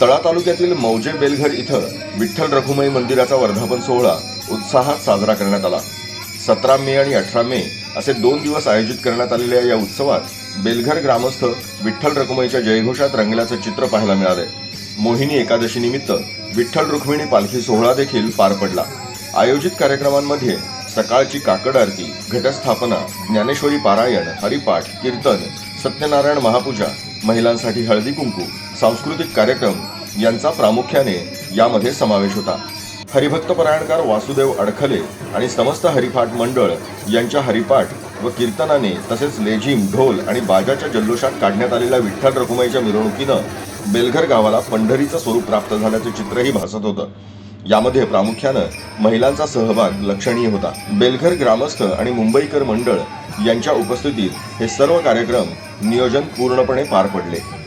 तळा तालुक्यातील मौजे बेलघर इथं विठ्ठल रखुमाई मंदिराचा वर्धापन सोहळा उत्साहात साजरा करण्यात आला. सतरा मे आणि अठरा मे असे दोन दिवस आयोजित करण्यात आलेल्या या उत्सवात बेलघर ग्रामस्थ विठ्ठल रखुमाईच्या जयघोषात रंगल्याचं चित्र पाहायला मिळाले. मोहिनी एकादशी निमित्त विठ्ठल रुक्मिणी पालखी सोहळा देखील पार पडला. आयोजित कार्यक्रमांमध्ये सकाळची काकड आरती घटस्थापना ज्ञानेश्वरी पारायण हरिपाठ कीर्तन सत्यनारायण महापूजा महिलांसाठी हळदी कुंकू सांस्कृतिक कार्यक्रम यांचा प्रामुख्याने यामध्ये समावेश होता. हरिभक्त परायणकार वासुदेव अडखले आणि समस्त हरिपाठ मंडळ यांच्या हरिपाठ व कीर्तनाने तसेच लेझिम ढोल आणि बाजाच्या जल्लोषात काढण्यात आलेल्या विठ्ठल रखुमाईच्या मिरवणुकीनं बेलघर गावाला पंढरीचं स्वरूप प्राप्त झाल्याचं चित्रही भासत होतं. यामध्ये प्रामुख्यानं महिलांचा सहभाग लक्षणीय होता. बेलघर ग्रामस्थ आणि मुंबईकर मंडळ यांच्या उपस्थितीत हे सर्व कार्यक्रम नियोजन पूर्णपणे पार पडले.